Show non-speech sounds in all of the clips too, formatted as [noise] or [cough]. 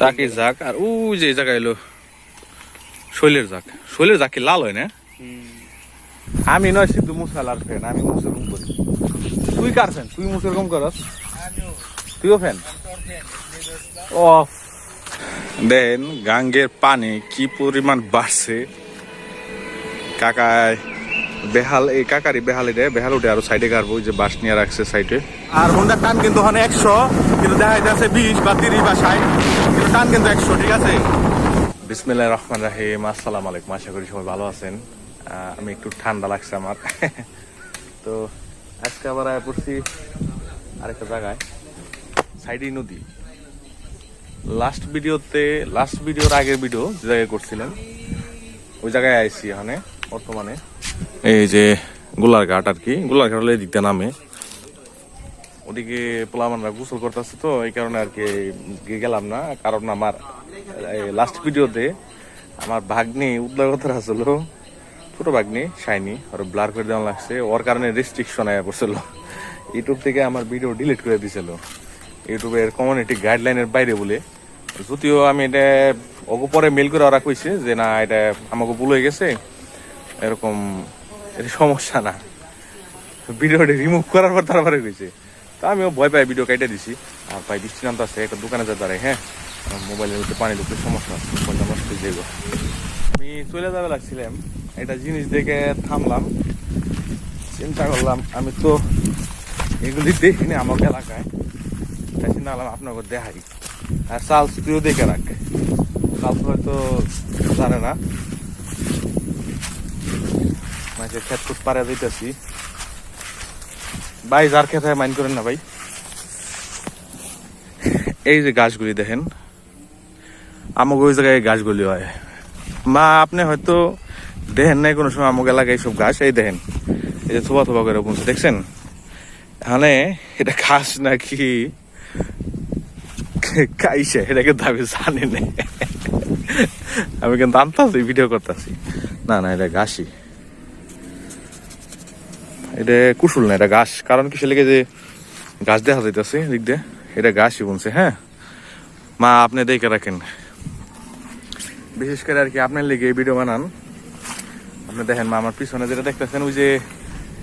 টাকির জাক আর ও যে জায়গা এলো, শৈলের জাক শৈলের জাক কি লাল হয় না? আমি নয় সিদ্ধু মুসালার ফ্যান আমি মুসের কম করি। তুই কার ফ্যান তুই মুসের কম করস? তুইও ফ্যান ও দেন গাঙ্গের পানি কি পরিমাণ বাড়ছে? কাকায় বেহাল এই কাকারি বেহালি রে বেহাল উঠে আরও সাইডে গাড়বো যে বাস নিয়ে রাখছে সাইডে আর হোন্ডার টান কিন্তু ওখানে একশো কিন্তু দেখা যাচ্ছে বিশ বা তিরিশ বা ষাট কিন্তু টান কিন্তু একশো ঠিক আছে? বিসমিল্লাহ রহমান রাহিম আসসালাম আলাইকুম আশা করি সবাই ভালো আছেন। আমি একটু ঠান্ডা লাগছে আমার। [laughs] তো আজকে আবার আয়া পড়ছি আরেকটা জায়গায় সাইডেই নদী। লাস্ট ভিডিওতে লাস্ট ভিডিওর আগের ভিডিও যে জায়গায় করছিলেন ওই জায়গায় আইছি এখানে বর্তমানে। এই যে গোলার ঘাট আর কি গোলার ঘাট হলে দিকটা নামে। ওদিকে পোলামানরা গোসল করতেছে তো, এই কারণে আর কি গেলাম না, কারণ আমার লাস্ট ভিডিওতে আমার ভাগ্নি উদ্যোগতার আসলো, ছোট ভাগ্নি, শাইনি আর ব্লার করে দেওয়া লাগছে, ওর কারণে রেস্ট্রিকশন আয়া পড়ছিল। ইউটিউব থেকে আমার ভিডিও ডিলিট করে দিছিল। ইউটিউবের কমিউনিটি গাইডলাইনের বাইরে বলে। যদিও আমি এটা ওকে পরে মেল করে ওরা কইছে যে, না, এটা আমাকে ভুল হয়ে গেছে। এরকম এটা সমস্যা না। ভিডিওটা রিমুভ করার পর তারপরে কইছে। তা আমিও ভয় পাই, ভিডিও কাইটে দিছি। আর ভাই, বৃষ্টি নামতে আছে একটা দোকানে যা দাঁড়ায় হ্যাঁ? মোবাইলের মধ্যে পানি ঢুকতে সমস্যা ফোনটা নষ্ট হয়ে আমি চলে যাবে লাগছিলাম, একটা জিনিস দেখে থামলাম। চিন্তা করলাম, আমি তো এগুলি দেখিনি আমার এলাকায়। তাই চিন্তা করলাম, আপনাকে দেখাই। আর চাল তুইও দেখে রাখ। চার্লস হয়তো জানে না। মাঝে খেত খুব পারে দিতেছি। ভাই, যার খেতে মাইন্ড করেন না ভাই। এই যে গাছগুলি দেখেন, আমাকে ওই জায়গায় গাছগুলি হয়। মা, আপনি হয়তো দেখেন নাই কোনো সময় আমাকে এলাকায় এইসব গাছ। এই দেখেন, এই যে থোবা থোবা করে বুনছে দেখছেন? এখানে এটা ঘাস নাকি খাইছে, এটাকে দাবি জানি না আমি কিন্তু আনতাছি ভিডিও করতেছি। না না, এটা ঘাসই। এটা কুশুল না, এটা ঘাস। কারণ কিসে লেগে যে গাছ দেখা যাইতেছে দিক দিয়ে, এটা ঘাসই বুনছে হ্যাঁ? মা, আপনি দেখে রাখেন। বিশেষ করে আর কি আপনার লেগে এই ভিডিও বানান। আপনি দেখেন মা, আমার পিছনে যেটা দেখতেছেন, ওই যে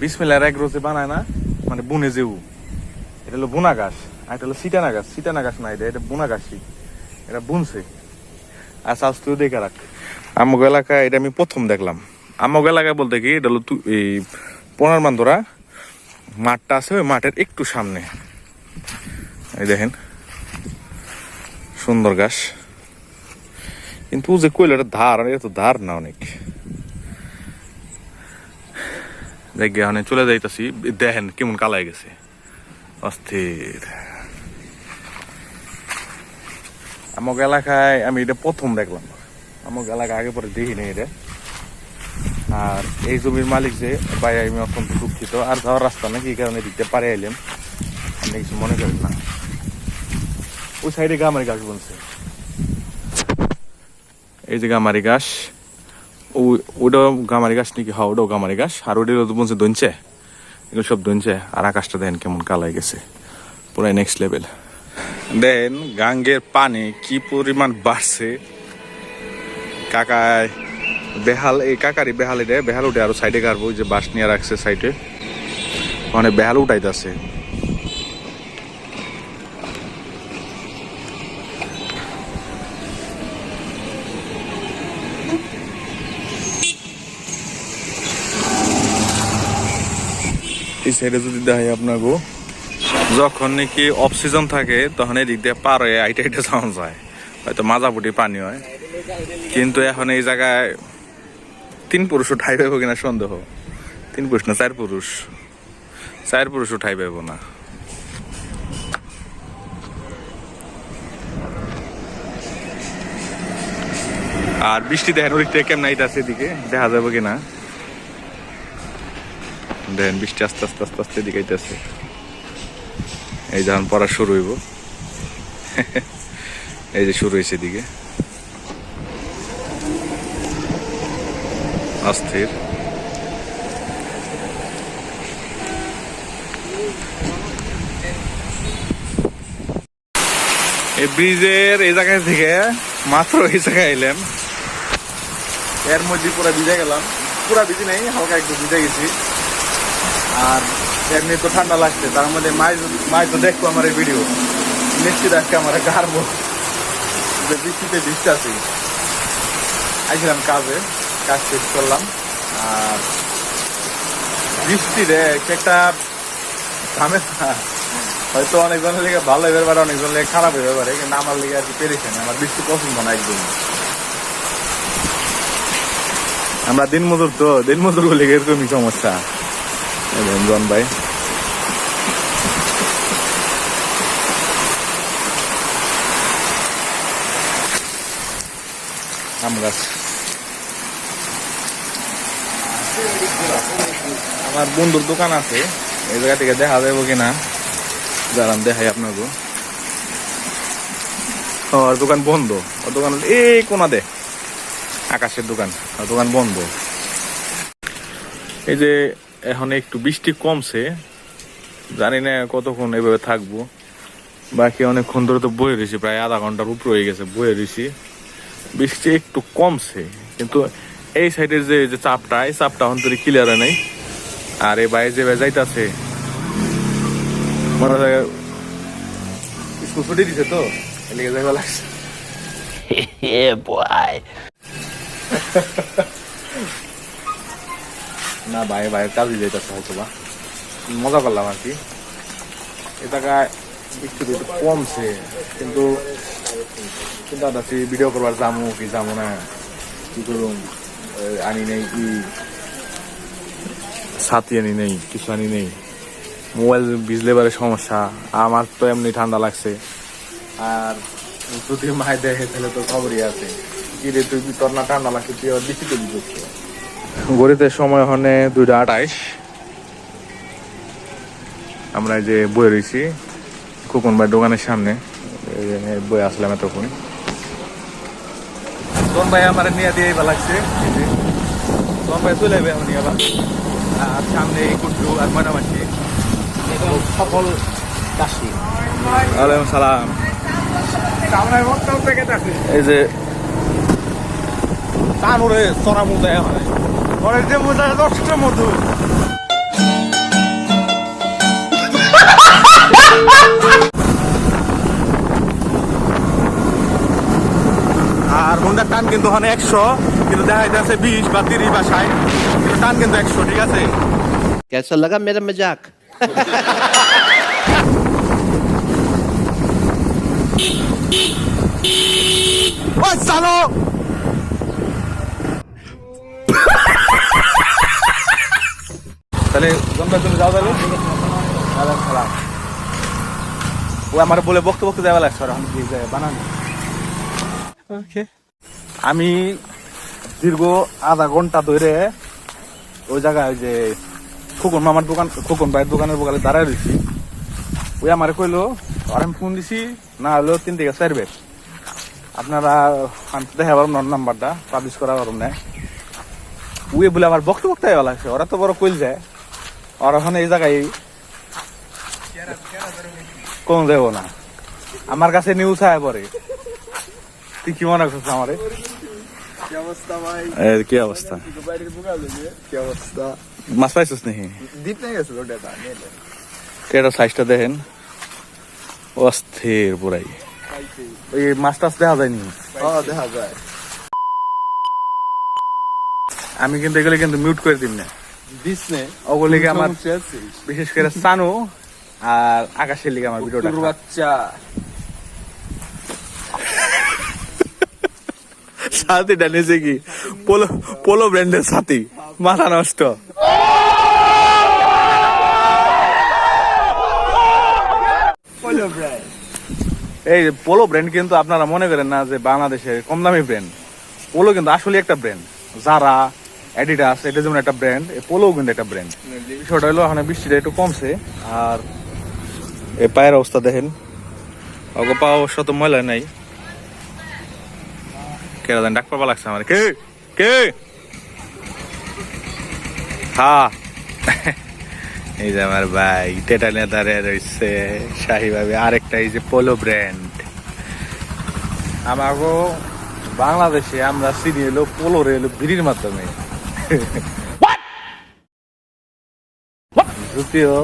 বিসমিল্লার এক রোজে বানায় না মানে বুনে যেউ। এটা হলো বুনা গাছ আর এটা হলো সিটানা গাছ সিটানা গাছ না এটা এটা বুনা গাছই এটা বুনছে। আর চাষ তুই দেখে রাখ। আমগো এলাকায় এটা আমি প্রথম দেখলাম। আমগো এলাকায় বলতে কি, এটা হলো এই পনার মান্দরা, মাঠটা আছে ওই মাঠের একটু সামনে। এই দেখেন, সুন্দর গাছ কিন্তু যে কইল এটা ধার, আর এটা তো ধার না অনেক। দেখ চলে যাইতাছি। দেখেন কেমন কালাই গেছে। অস্থির। আমাকে এলাকায় আমি এটা প্রথম দেখলাম। আমাকে এলাকায় আগে পরে দেখিনি এটা। আর এই জমির মালিক যে, ভাই, আমি অত্যন্ত দুঃখিত। আর যাওয়ার রাস্তা নাকি এই কারণে দিতে পারে এলাম। আপনি কিছু মনে করেন না। ওই সাইডে গামারি গাছ বলছে এই যে গামারি গাছ, ও- গামারি গাছ নাকি? হ্যাঁ ওটাও গামারি গাছ। আর ওটা বলছে দনছে এগুলো সব দনছে আর আকাশটা দেখেন কেমন কালাই গেছে। পুরাই নেক্সট লেভেল দেন গাঙ্গের পানি কি পরিমাণ বাড়ছে। কাকায় বেহাল, এই কাকারি বেহালি রে, বেহাল উঠে আরও সাইডে ওই যে বাস নিয়ে রাখছে সাইডে মানে বেহাল উঠাইতেছে। এই সাইডে যদি দেখাই আপনাকে যখন নাকি অফ সিজন থাকে, তখন এদিক দিয়ে পার হয়ে আইটা আইটা যাওয়া যায়। হয়তো মাজাপুটি পানি হয়। কিন্তু এখন এই জায়গায় তিন পুরুষ উঠাই পাইব কিনা সন্দেহ। তিন পুরুষ না, চার পুরুষ। চার পুরুষ উঠাই পাইব না। আর বৃষ্টি দেখেন ওদিক থেকে কেমন আছে এদিকে? দেখা যাবে কিনা? দেখেন, বৃষ্টি আস্তে আস্তে আস্তে আস্তে এদিকে আইতাছে। এই যখন পড়া শুরু হইব। [laughs] এই যে শুরু হয়েছে এদিকে। অস্থির। এই ব্রিজের এই জায়গা থেকে মাত্র এই জায়গায় এলাম এর মধ্যে পুরো ভিজে গেলাম। পুরো ভিজে নেই, হালকা একটু ভিজে গেছি। আর এমনি তো ঠান্ডা লাগছে, তার মধ্যে মাই মাই তো দেখব আমার এই ভিডিও। নিশ্চিত আজকে আমার গারবো বৃষ্টিতে ভিজতে আছি। আইছিলাম কাজে। কাজ শেষ করলাম। আর বৃষ্টি রে একটা ঝামেলা হয়তো অনেকজনের লেগে ভালো হইতে পারে অনেকজন লেগে খারাপ হইতে পারে কিন্তু আমার লেগে আর কি পেরেছে আমার বৃষ্টি পছন্দ না একদম আমরা দিন মজুর তো দিন মজুর লেগে এরকমই সমস্যা। এই দেখুন জন ভাই। আম আমার বন্ধুর দোকান আছে। এই জায়গা থেকে দেখা যাব কিনা? দাঁড়ান, দেখাই আপনাকে। ওর দোকান বন্ধ। ওর দোকান এই কোনা দে আকাশের দোকান। ওর দোকান বন্ধ। এই যে এখন একটু বৃষ্টি কমছে। জানি না কতক্ষণ এভাবে থাকব। বাকি অনেকক্ষণ ধরে তো বয়ে রয়েছি, প্রায় আধা ঘণ্টার উপরে হয়ে গেছে বয়ে রয়েছি। বৃষ্টি একটু কমছে, কিন্তু এই সাইডের যে চাপটা, এই চাপটা এখন তোর ক্লিয়ার নেই। আর এই বাইরে যে যাইতাছে মনে হয় স্কুল ছুটি দিছে তো এলিগে যাইবা লাগছে। না ভাই ভাইয়ের কাজে যাইতেছে হয়তো বা মজা করলাম আর কি। এ জায়গায় একটু কমছে কিন্তু চিন্তা করছি ভিডিও করবার যাব কি যাব না কি করুন আনি নেই কি ছাতি আনি নেই, কিছু আনি নেই। মোবাইল ভিজলে পারে সমস্যা, আমার তো এমনি ঠান্ডা লাগছে। আর যদি মায় দেখে তাহলে তো খবরই আছে। কি রে তুই তোর না ঠান্ডা লাগছে, তুই আবার বেশি তো বুঝছ ঘড়িতে সময় হনে দুইটা আঠাইশ। আমরা যে বয়ে রয়েছি, খোকন ভাই দোকানের সামনে। বয়ে আসলাম এতক্ষণ। কোন ভাই আমার নিয়ে দিয়ে লাগছে। কোন ভাই চলে যাবে আমি আবার। সামনে কুট্টু আর ময়নামাছি সফল চাষি আলাইকুম সালাম। এই যে কানুরে চড়া মুদায় হয় পরে যে মুদায় দশটা মধু। আর হোন্ডার টান কিন্তু ওখানে একশো। কিন্তু দেখা যাচ্ছে বিশ বা তিরিশ বা ষাট কিন্তু টান কিন্তু একশো ঠিক আছে कैसा लगा मेरा मजाक ওই চালো তাহলে জমটা তুমি যাও তাহলে ওয়ালাইকুম সালাম ও আমার বলে বকতে বকতে যাওয়া লাগছে আর আমি কি যাই বানানি ওকে আমি দীর্ঘ আধা ঘণ্টা ধরে ওই জায়গায় যে খোকন মামার দোকান, খোকন ভাইয়ের দোকানের বকালে দাঁড়ায় রয়েছি ওই আমারে কইলো, আর আমি ফোন দিছি, না হলো তিন থেকে চার বের। আপনারা আনতে দেখা পারবেন ওর নাম্বারটা পাবলিশ করা পারবেন না উয়ে বলে আমার বক্ত বক্তা এবার লাগছে ওরা তো বড় কইল যায় আর ওখানে এই জায়গায় কোন যাব না। আমার কাছে নিউজ আয় পরে। তুই কি মনে করছিস আমারে? কি অবস্থা ভাই? এ, কি অবস্থা? বাইরের বুকা লেগে কি অবস্থা? মাছ পাইছিস নাকি? দ্বীপ নিয়ে গেছিল ডেটা নিয়ে কেটা সাইজটা দেখেন। অস্থির পুরাই। ওই মাছ টাছ দেখা যায়নি দেখা যায়। আমি কিন্তু এগুলো কিন্তু মিউট করে দিন না। দিস নে। ওগুলিকে আমার বিশেষ করে সানু আর আকাশের লিগে আমার ভিডিওটা। বাচ্চা। সাথীটা নিয়েছে কি? পোলো পোলো ব্র্যান্ডের সাথী মাথা নষ্ট। এই পোলো ব্র্যান্ড কিন্তু আপনারা মনে করেন না যে বাংলাদেশের কম দামি ব্র্যান্ড। পোলো কিন্তু আসলে একটা ব্র্যান্ড। যারা অ্যাডিডাস এটা যেমন একটা ব্র্যান্ড এই পোলো কিন্তু একটা ব্র্যান্ড। বিষয়টা হলো ওখানে বৃষ্টিটা একটু কমছে আর এই পায়ের অবস্থা দেখেন। অগ পা অবশ্য তো ময়লা নাই। কেরা জানি ডাক পাবা লাগছে আমার। কে? কে? হ্যাঁ এই যে আমার ভাই টেটা নেতারে রয়েছে শাহি ভাবে আরেকটা এই যে পোলো ব্র্যান্ড আমাগো বাংলাদেশে আমরা চিনি এলো পোলোরে এলো বিড়ির মাধ্যমে। যদিও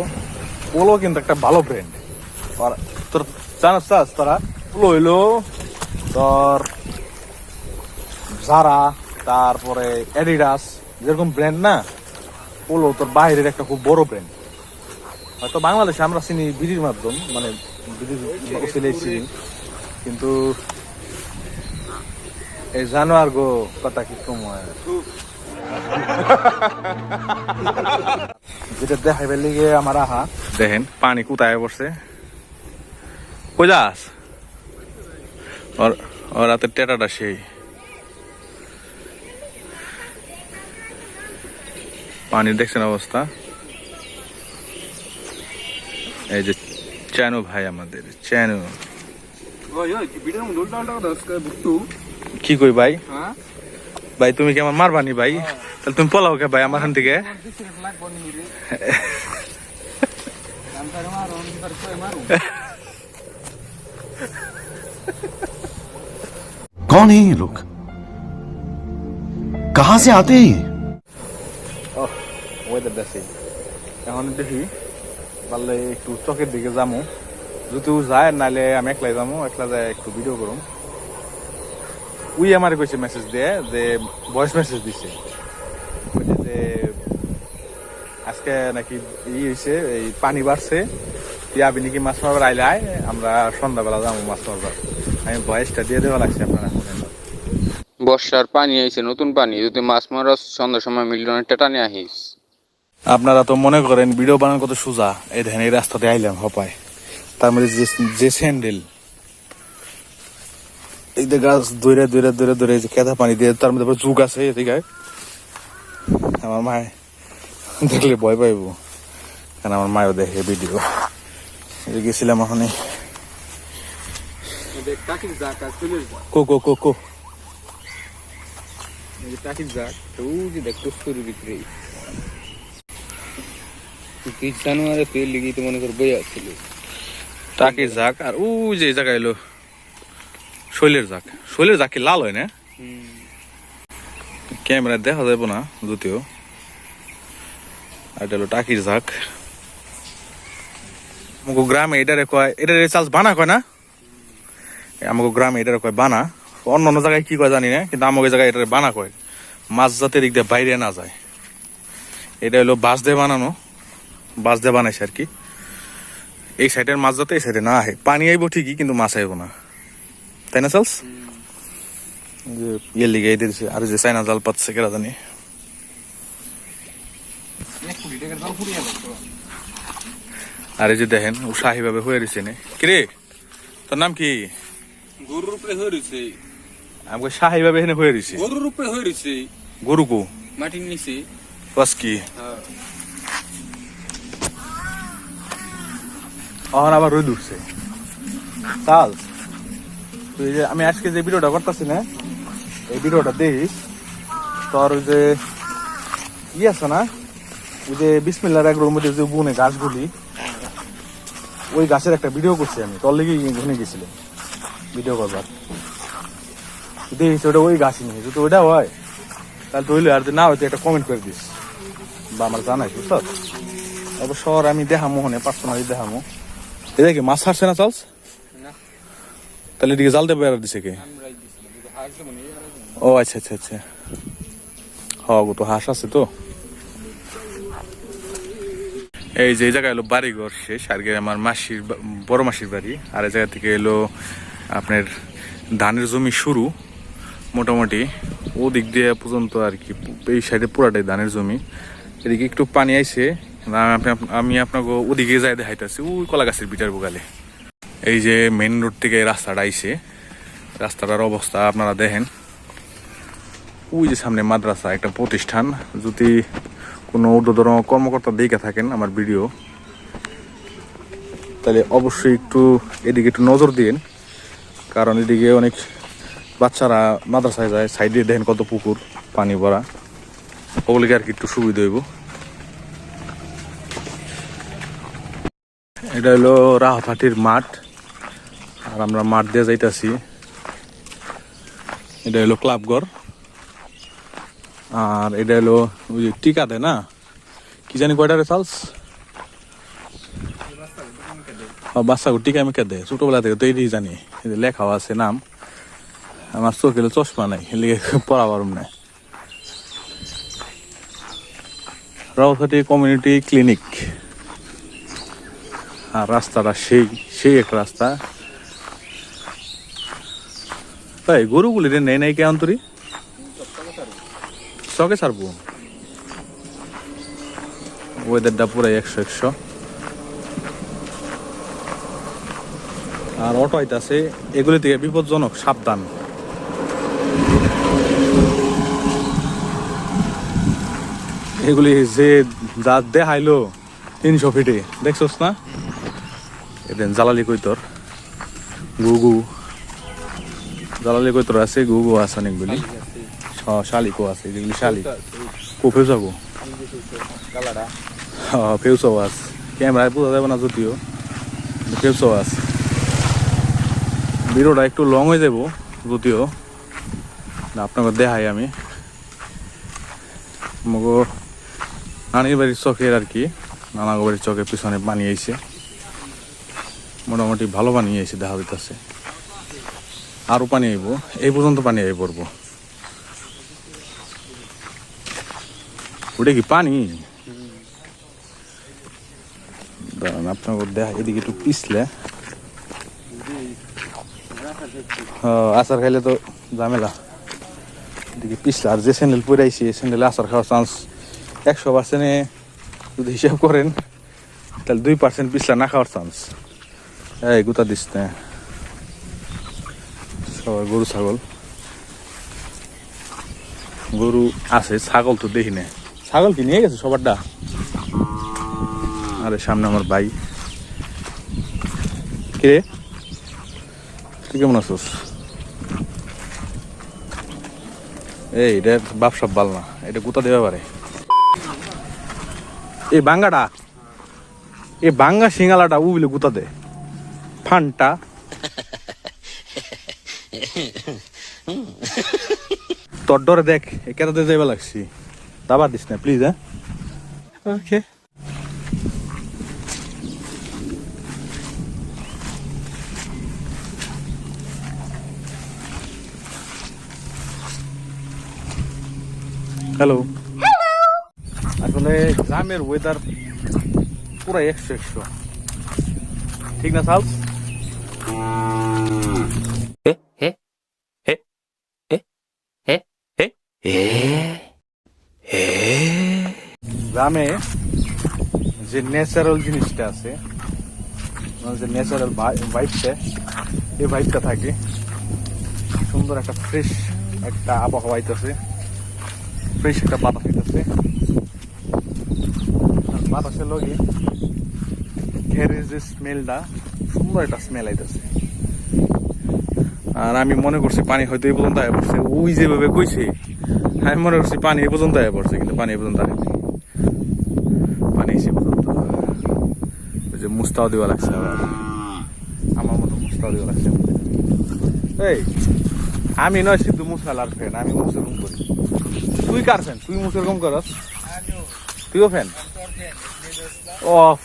পোলো কিন্তু একটা ভালো ব্র্যান্ড তোর জানাস তোরা? পোলো হইল তোর জারা তারপরে অ্যাডিডাস যেরকম ব্র্যান্ড না পোলো তোর বাইরের একটা খুব বড় ব্র্যান্ড হয়তো বাংলাদেশে আমরা চিনি বিড়ির মাধ্যম মানে কিন্তু এই জানোয়ার গো, কথা কি সময় [laughs] যেটা দেখাইবার লিগে আমার আহা। দেখেন, পানি কোথায় কই যাস? ওর ওর রাতের টেটাটা সেই। পানির দেখছেন অবস্থা এই যে চ্যানু ভাই আমাদের চ্যানু Oi, oi, video mo dul dal dal ska buktu. কি কই ভাই Ha? ভাই তুমি কি আমার মারবানি ভাই তাহলে তুমি পলাও কে ভাই আমার হান থেকে कौन है ये लोग कहां से आते हैं ये ওয়েদারটা সেই এখন দেখি পারলে একটু চকের দিকে যামু। যদি ও যায় নাহলে আমি একলাই যামু, একলা যায় একটু ভিডিও করুম উই আমার কইছে মেসেজ দিয়ে যে ভয়েস মেসেজ দিছে। যে, আজকে নাকি ই হয়েছে এই পানি বাড়ছে ইয়াবি নাকি মাছ মারবার আইলে আয় আমরা সন্ধ্যাবেলা যাব মাছ মারবার আমি ভয়েসটা দিয়ে দেওয়া লাগছে আপনারা বর্ষার পানি আইছে, নতুন পানি। যদি মাছ মারস সন্ধ্যার সময় মিলনের টেটানে আহিস। আপনারা তো মনে করেন ভিডিও বানানো কত সোজা। এই দেখেন এই রাস্তাতে আইলাম হপায়। তার মধ্যে যে যে স্যান্ডেল এই যে গাছ দূরে দূরে দূরে দূরে যে কেদা পানি দিয়ে তার মধ্যে যুগ আছে এদিকে। আমার মায় দেখলে ভয় পাইব কারণ আমার মায়ও দেখে ভিডিও। গেছিলাম ওখানে. কো কো কো কো। টাকির যাক ওই যে দেখ কস্তুরি বিক্রি তুই জানুয়ারে তেল লিগি তো মনে কর বই আসছিল টাকির জাক আর ও যে জায়গায় এলো শৈলের জাক শৈলের জাক কি লাল হয় না? ক্যামেরায় দেখা যাবে না যদিও। আর হলো টাকির আমাকে গ্রামে এটারে কয় এটারে চাষ বানা কয় না? আমাকে গ্রামে এটারে কয় বানা। অন্য অন্য জায়গায় কি কয় জানি না কিন্তু আমাকে জায়গায় এটারে বানা কয়। মাছ যাতে দিক দিয়ে বাইরে না যায়। এটা হলো বাঁশ দিয়ে বানানো। বাঁশ দিয়ে বানাইছে আর কি। এই সাইডের মাছ যাতে এই সাইডে না আহে। পানি আইব ঠিকই কিন্তু মাছ আইব না। তাই না চালস যে ইয়ের লিগে দিয়েছে আর যে চাইনা জাল পাচ্ছে কেরা জানি। আর এই যে দেখেন উৎসাহী ভাবে হয়ে রয়েছে নে। কিরে তোর নাম কি? গরুর উপরে হয়ে রয়েছে আমাকে শাহী ভাবে এখানে হয়ে রয়েছে গরুর উপরে হয়ে রয়েছে গরুকু মাটির নিচে। বাস কি? এখন আবার রোদ উঠছে। চাল তুই যে আমি আজকে যে ভিডিওটা করতেছি না, এই ভিডিওটা দেখিস তোর ওই যে ই আছে না, ওই যে বিসমিল্লার এক মধ্যে যে বুনে গাছগুলি, ওই গাছের একটা ভিডিও করছি আমি, তোর লেগে ঘুনে গেছিল, ভিডিও করবার। দেখিস ওটা ওই গাছই নিয়ে যদি ওটা হয়, তাহলে তুই আর না হয়তো একটা কমেন্ট করে দিস, বা আমার জানাই অবশ্য আর আমি দেখামো হনে পার্সোনালি দেখামো। এটা কি মাছ ছাড়ছে না চালস? তাহলে এদিকে জাল দেবে আর দিছে কে? ও আচ্ছা আচ্ছা আচ্ছা। হ গো তো হাঁস আছে তো। এই যে এই জায়গায় এলো বাড়িঘর শেষ আর আমার মাসির বড় মাসির বাড়ি। আর এই জায়গা থেকে এলো আপনার ধানের জমি শুরু মোটামুটি। ও দিক দিয়ে পর্যন্ত আর কি এই সাইডে পুরাটাই ধানের জমি। এদিকে একটু পানি আইছে আমি- আপনাকে ওদিকে যাই দেখাইতেছি। ওই কলা গাছের বিটার বুগালে এই যে মেন রোড থেকে রাস্তাটা আইছে, রাস্তাটার অবস্থা আপনারা দেখেন। ওই যে সামনে মাদ্রাসা, একটা প্রতিষ্ঠান। যদি কোনো ঊর্ধ্বতন কর্মকর্তা দেখে থাকেন আমার ভিডিও, তাহলে অবশ্যই একটু এদিকে একটু নজর দিন কারণ এদিকে অনেক বাচ্চারা মাদ্রাসায় যায়, সাইডে দেখেন কত পুকুর, পানি ভরা। ওগুলিকে আর কি একটু সুবিধা হইব। এটা হলো রাহাপাটির মাঠ। আর আমরা মাঠ দিয়ে যাইতাছি। এটা হলো ক্লাবঘর। আর এটা হলো ওই যে টিকা দেয় না? কি জানি কয়টা রে চালস বাচ্চাকে টিকা মেখে দেয় ছোটবেলা থেকে তো এটাই জানি। লেখাও আছে নাম। আমার চোখে চশমা নাই এলিগে পড়া পারুম না। রাউসাটি কমিউনিটি ক্লিনিক। আর রাস্তাটা সেই সেই একটা রাস্তা। তাই, গরুগুলি রে নেই নাই কে অন্তরি? চকে ছাড়বো। ওয়েদারটা পুরো একশো একশো। আর অটো আইতাছে, এগুলি থেকে বিপজ্জনক, সাবধান। এগুলি যে যা দেখাইলো তিনশো ফিটে দেখছোস না? এদিন জালালি কইতর গুগু। জালালি কইতর আছে গুগু আছে অনেকগুলি শালিকও আছে যেগুলি শালিক। ফেউসাগো হ্যাঁ ফেউসাও আছে। ক্যামেরায় বোঝা যাবে না যদিও ফেউসাও আছে। ভিডিওটা একটু লং হয়ে যাব যদিও। আপনাকে দেখাই আমি। মগো নানির বাড়ির চকের আর কি নানা বাড়ির চকের পিছনে পানি আইছে মোটামুটি ভালো পানি আইছে দেখা দিতেছে আরও পানি আইব, এই পর্যন্ত পানি আই পড়ব। ওটা কি পানি? দাঁড়ান, আপনাকে দেখা এদিকে একটু পিছলে। আচার খাইলে তো ঝামেলা। এদিকে পিছলে, আর যে স্যান্ডেল পরে আইছি স্যান্ডেলে আচার খাওয়ার চান্স একশো পার্সেন্টে যদি হিসাব করেন, তাহলে দুই পার্সেন্ট পিছলা না খাওয়ার চান্স এই গুতা দিস না। গরু, ছাগল। গরু আছে, ছাগল তো দেখি না। ছাগল কি নিয়ে গেছে সবারটা আরে সামনে আমার ভাই। কে তুই কেমন আছোস? এই, এটা বাপ সব বাল না। এটা গুতা দেওয়া পারে। এই বাঙ্গাটা, এই বাঙ্গা সিঙ্গালাটা উবিলে গুতা দে। ফানটা তোর ডরে দেখ এই কেটাতে যাইবা লাগছি। দাবার দিস না প্লিজ হ্যাঁ? ওকে। হ্যালো আসলে গ্রামের ওয়েদার পুরো একশো একশো। ঠিক না সালস? গ্রামে যে ন্যাচারাল জিনিসটা আছে মানে যে ন্যাচারাল ভাইবটা এই ভাইবটা থাকে। সুন্দর একটা ফ্রেশ একটা আবহাওয়া আইতেছে। ফ্রেশ একটা বাতাস আইতেছে। বাতাসের লগে ঘেরের যে স্মেলটা সুন্দর একটা স্মেল আইতেছে। আর আমি মনে করছি পানি হয়তো এই পর্যন্ত আয় পড়ছে। ওই যেভাবে কইছে, আমি মনে করছি পানি এই পর্যন্ত আয় পড়ছে, কিন্তু পানি এই পর্যন্ত আসেনি পানি এসে পর্যন্ত ওই যে মুস্তাও দেওয়া লাগছে আবার। আমার মতো মুস্তাও দেওয়া লাগছে এই আমি নয় সিদ্ধু মুসালার ফ্যান আমি মুসের কম করি। তুই কার ফ্যান তুই মুসের কম করস? তুইও ফ্যান অফ।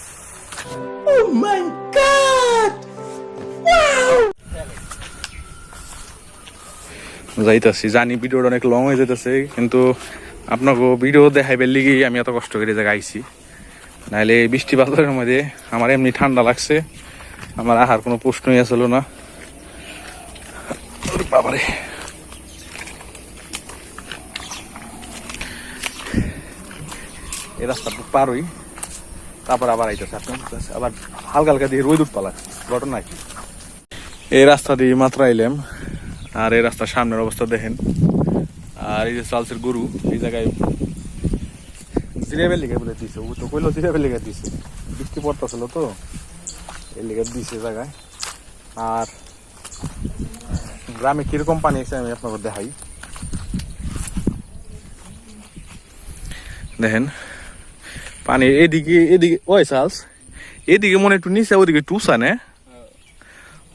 যাইতাছি জানি ভিডিওটা অনেক লং হয়ে যেতেছে কিন্তু আপনাকে ভিডিও দেখাইবার লিগে আমি এত কষ্ট করে জায়গা আইছি। এই বৃষ্টি বাদলের মধ্যে আমার এমনি ঠান্ডা লাগছে। আমার আহার কোনো প্রশ্নই আসলো না। বাবারে। এই রাস্তাটা পারই। তারপর আবার আইতেছে আবার হালকা হালকা দিয়ে রোদ উঠপালা। ঘটনা কি? এই রাস্তা দিয়ে মাত্র আইলাম। আর এই রাস্তার সামনের অবস্থা দেখেন। আর এই যে চালসের গরু, এই জায়গায় জিরাবের লিগে বলে দিছে ও তো কইলো জিরাবের লিগে দিছে। বৃষ্টি পড়তেছিল তো এই লিগে দিছে জায়গায়। আর গ্রামে কীরকম পানি এসে আমি আপনাকে দেখাই। দেখেন পানি এদিকে এদিকে ওই চালস এদিকে মনে একটু নিচে ওদিকে টুসা নে?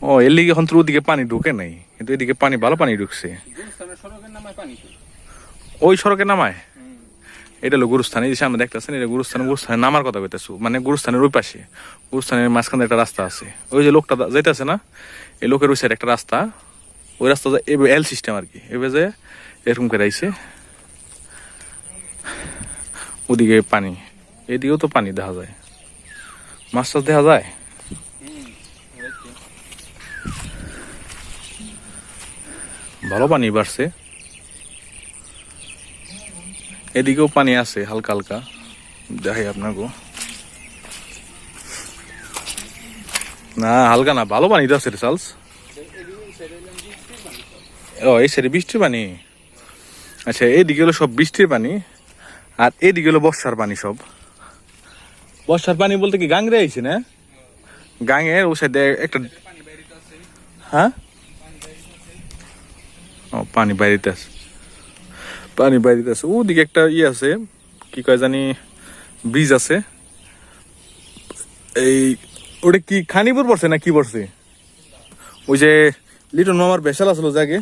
ও এর লিগে এখন তোর ওদিকে পানি ঢুকে নাই কিন্তু এদিকে পানি ভালো পানি ঢুকছে। গুলিস্তানের সড়কের নামায় পানি তো ওই সড়কে নামায় এটা হলো গুরুস্থান, এই যে সামনে দেখতেছেন, এটা গুরুস্থান, গুরুস্থানে নামার কথা কইতেছু মানে গুরুস্থানের ওই পাশে, গুরুস্থানের মাঝখানে একটা রাস্তা আছে। ওই যে লোকটা যাইতেছে না, এই লোকের ওই একটা রাস্তা, ওই রাস্তা এল সিস্টেম আর কি, এবার যে এরকম করে আইছে। ওদিকে পানি, এদিকেও তো পানি দেখা যায়। মাছ টাছ দেখা যায়? ভালো পানি বাড়ছে। এদিকেও পানি আছে, হালকা হালকা। দেখাই আপনাকে। না, হালকা না, ভালো পানি তো আছে চালস ও, এই সাইডে বৃষ্টির পানি? আচ্ছা এইদিকে হলো সব বৃষ্টির পানি, আর এইদিকে হলো বর্ষার পানি সব। বর্ষার পানি বলতে কি গাংরে আইছে না? গাঙের ও সাইডে একটা হ্যাঁ? ও, পানি বাইরেতে আছে। পানি বাইরেতে আছে ওদিকে একটা ইয়ে আছে, কি কয় জানি, ব্রিজ আছে। এই, ওটা কি খানিপুর পড়ছে না কি পড়ছে? ওই যে লিটন মামার বেশাল আসলো জাগে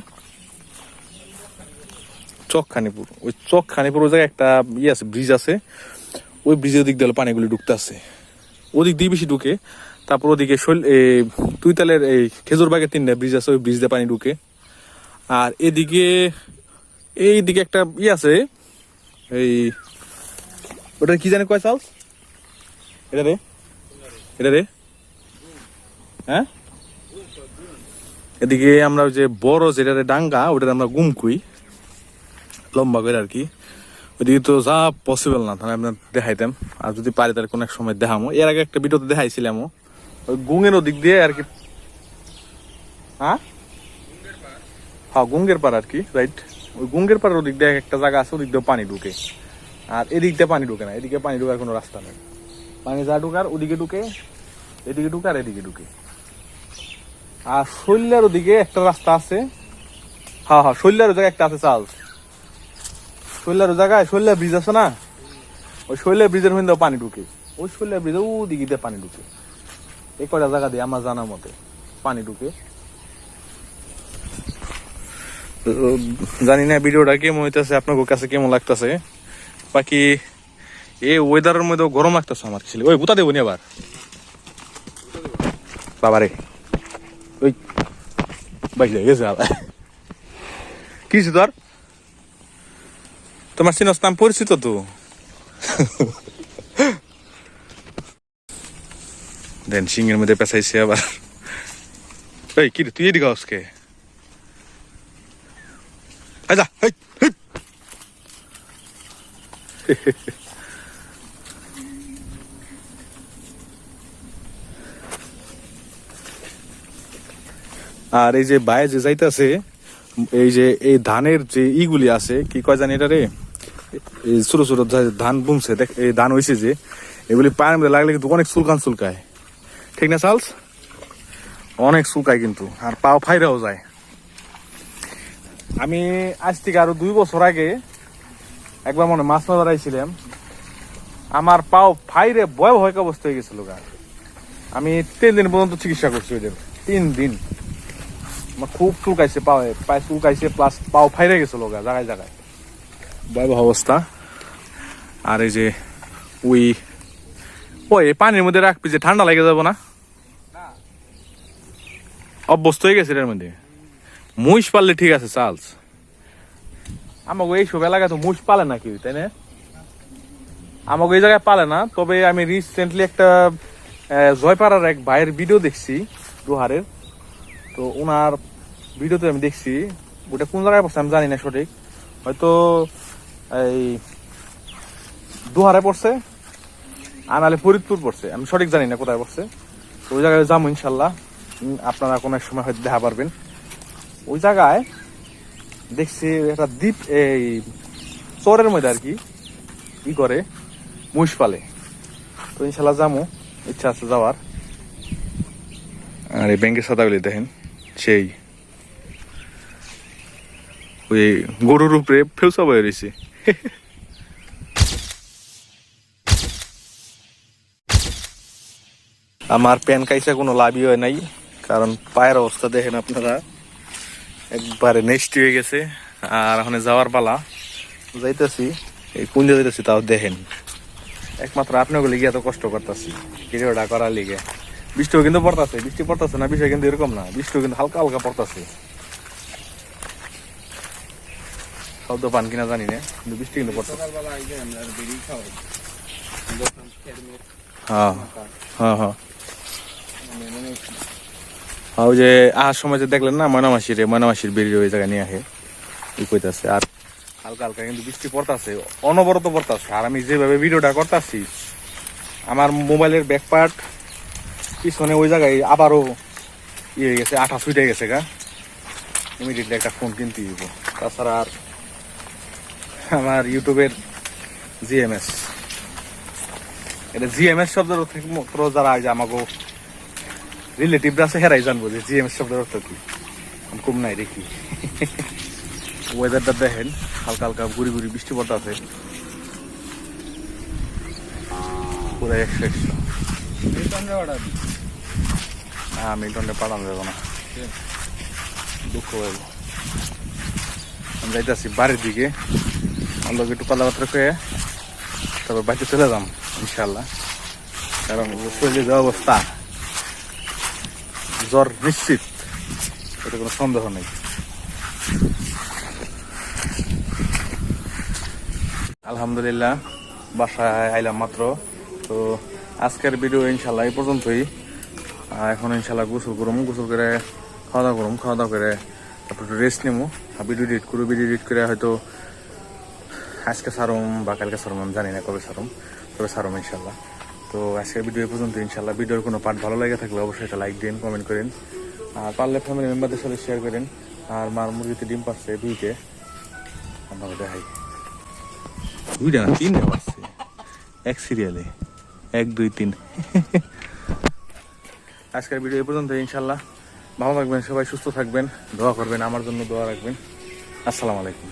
চক খানিপুর। ওই চক খানিপুর, ওই জায়গায় একটা ইয়ে আছে, ব্রিজ আছে। ওই ব্রিজের দিক দিয়ে পানিগুলি ঢুকতে আছে। ওদিক দিয়ে বেশি ঢুকে, তারপর ওদিকে শৈল তুই তালের এই খেজুর বাগের তিনটা ব্রিজ আছে, ওই ব্রিজ দিয়ে পানি ঢুকে। আর এদিকে এইদিকে একটা ই আছে। এই, ওটা কি জানে কয় চালস এটা রে। এটা রে। হ্যাঁ? এদিকে আমরা যে বড় যেটা ডাঙ্গা ওটা আমরা গুম কুই লম্বা করে আর কি। ওইদিকে তো যা পসিবল না, তাহলে আপনার দেখাইতাম। আর যদি পারি তাহলে কোনো এক সময় দেখামো। এর আগে একটা ভিডিওতে দেখাইছিলাম ওই গুঙের ওদিক দিয়ে আর কি। হ্যাঁ? হ্যাঁ গুঙ্গের পাড়। আর কি রাইট ওই গুঙ্গের পাড়ার ওদিক দিয়ে একটা জায়গা আছে, ওদিক দিয়ে পানি ঢুকে। আর এদিক দিয়ে পানি ঢুকে না, এদিকে পানি ঢুকার কোনো রাস্তা নেই। পানি যা ঢুকার, ওদিকে ঢুকে, এদিকে ঢুকে আর এদিকে ঢুকে। আর শৈলার ওদিকে একটা রাস্তা আছে। হ্যাঁ হ্যাঁ শৈলার জায়গায় একটা আছে, চাল। শৈলার জায়গায় শৈলা ব্রিজ আছে না? ওই শৈলা ব্রিজের মধ্যে পানি ঢুকে। ওই শৈলা ব্রিজে ওদিকে দিয়ে পানি ঢুকে। এই কয়টা জায়গা দিয়ে আমার জানার মতে পানি ঢুকে। জানি না ভিডিওটা কেমন হইতেছে আপনার কাছে কেমন লাগতেছে। বাকি এই ওয়েদারের মধ্যে গরম লাগতেছে আমার ছেলে ওই গুতা দেবনি আবার। বাবারে ওই, বাইরে গেছে আবার। কিছু তোর? তোমার সিনস নাম পরিচিত তো? দেন সিংহের মধ্যে পেঁচাইছে আবার। এই, কি তুই এদিকে আজকে [laughs] আর এই যে বাইরে যে যাইতেছে, এই যে এই ধানের যে ইগুলি আছে, কি কয় জানি এটা রে? ছোট ছোট ধান বুনছে, দেখ, এই ধান হয়েছে যে, এগুলি পায়ের মধ্যে লাগলে কিন্তু অনেক চুলকান চুলকায়। ঠিক না চালস অনেক চুলকায় কিন্তু, আর পাও ফাইরাও যায়। আমি আজ থেকে আরও দুই বছর আগে একবার মনে মাছ মারা আইছিলাম। আমার পাও ফাইরে ভয় ভয় অবস্থা হয়ে গেছিল গা। আমি তিন দিন পর্যন্ত চিকিৎসা করছি ওদের। তিন দিন। আমার খুব চুলকাইছে পায়ে পায়ে চুলকাইছে প্লাস পাও ফাইরে গেছিল গা জায়গায় জায়গায় ভয়াবহ অবস্থা। আর এই যে উই ওই পানির মধ্যে রাখবি যে ঠান্ডা লেগে যাব না। অভ্যস্ত হয়ে গেছে এর মধ্যে। মুইশ পারলে ঠিক আছে চালস আমাকে এই সব এলাকায় তো মুইশ পালে না কেউ, তাই না? আমাকে এই জায়গায় পালে না, তবে আমি রিসেন্টলি একটা জয়পাড়ার এক ভাইয়ের ভিডিও দেখছি, দুহারের। তো ওনার ভিডিওতে আমি দেখছি, ওটা কোন জায়গায় পড়ছে আমি জানি না সঠিক। হয়তো এই দুহারে পড়ছে, আর নাহলে ফরিদপুর পড়ছে, আমি সঠিক জানি না কোথায় পড়ছে। তো ওই জায়গায় যাব ইনশাল্লাহ। আপনারা কোনো এক সময় হয়তো দেখা পারবেন। ওই জায়গায় দেখছি একটা দ্বীপ, এই চরের মধ্যে আর কি, ই করে মুষ পালে। তো ইনশাল্লাহ যাব ইচ্ছা আছে যাওয়ার। আর এই ব্যাংকের সাদাগুলি দেখেন, সেই ওই গরুর উপরে ফেলসা বয়ে রয়েছে। আমার প্যান কাইসা কোনো লাভই হয় নাই, কারণ পায়ের অবস্থা দেখেন আপনারা। একবারে নেক্সট হয়ে গেছে। আর ওখানে যাওয়ার পালা। যাইতেছি। এই কোন দিয়ে যাইতেছি, তাও দেখেন। একমাত্র আপনাকে লিগে এত কষ্ট করতেছি, ভিডিওটা করার লিগে। বৃষ্টিও কিন্তু পড়তেছে, বৃষ্টি পড়তেছে না, বিষয় কিন্তু এরকম না। বৃষ্টিও কিন্তু হালকা হালকা পড়তেছে। শব্দ পান কিনা জানি না, কিন্তু বৃষ্টি কিন্তু পড়তেছে। হ্যাঁ হ্যাঁ হ্যাঁ। ওই যে আসার সময় যে দেখলেন না, ময়নামাসির ময়নামাসির বেরিয়ে ওই জায়গায় নিয়ে আসে ওই কইতাছে, আর হালকা হালকা কিন্তু বৃষ্টি পড়তাছে, অনবরত পড়তাছে। আর আমি যেভাবে ভিডিওটা করতাছি, আমার মোবাইলের ব্যাক পার্ট পিছনে ওই জায়গায় আবারও ইয়ে হয়ে গেছে আঠা ছুটে গেছে গা। ইমিডিয়েটলি একটা ফোন কিনতে দিব তাছাড়া আর আমার ইউটিউবের জিএমএস। এটা জিএমএস শব্দের মাত্র যারা আমাকে রিলেটিভরা আছে হেরাই জানব যে জিএমএস শব্দের অর্থ কি কম নাই দেখি ওয়েদারটা দেখেন, হালকা হালকা গুড়ি গুড়ি বৃষ্টি পড়তে আছে পুরো একশো একশো। হ্যাঁ মিল্টনে পাঠানো যাব না। দুঃখ হইব আমি যাইতেছি বাড়ির দিকে। আমরা একটু কথাবার্তা কয়ে তারপর বাড়িতে চলে যাম ইনশাল্লাহ কারণ শরীরে যে অবস্থা। জ্বর নিশ্চিত, এটা কোনো সন্দেহ নেই। আলহামদুলিল্লাহ, বাসায় আইলাম মাত্র। তো আজকের ভিডিও ইনশাল্লাহ এই পর্যন্তই। এখন ইনশাল্লাহ গোসল করুম, গোসল করে খাওয়া দাওয়া করুম খাওয়া দাওয়া করে তারপর একটু রেস্ট নেব ভিডিও এডিট করব ভিডিও এডিট করে হয়তো আজকে সারম বা কালকে সারম, আমি জানি না কবে সারম তবে সারম ইনশাল্লাহ। তো আজকের ভিডিও পর্যন্ত ইনশাল্লাহ ভিডিওর কোনো পার্ট ভালো লাগে থাকলে অবশ্যই একটা লাইক দিন কমেন্ট করেন। আর পারলে ফ্যামিলি মেম্বারদের সাথে শেয়ার করেন। আর মার মুরগিতে ডিম পাচ্ছে দুইটে। আপনাকে দেখাই। দুইটা না পাচ্ছে এক সিরিয়ালে এক, দুই, তিন। আজকের ভিডিও এ পর্যন্ত ইনশাল্লাহ ভালো থাকবেন, সবাই সুস্থ থাকবেন। দোয়া করবেন, আমার জন্য দোয়া রাখবেন। আসসালামু আলাইকুম।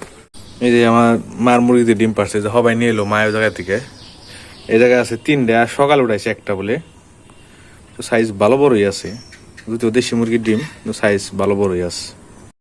এই যে আমার মার মুরগিতে ডিম পাচ্ছে যে সবাই নিয়ে এলো মায়ের জায়গা থেকে। এই জায়গায় আছে তিনটা, সকাল উঠাইছে একটা বলে। তো সাইজ ভালো বড়ই আছে। দেশি মুরগির ডিম সাইজ ভালো বড়ই আছে।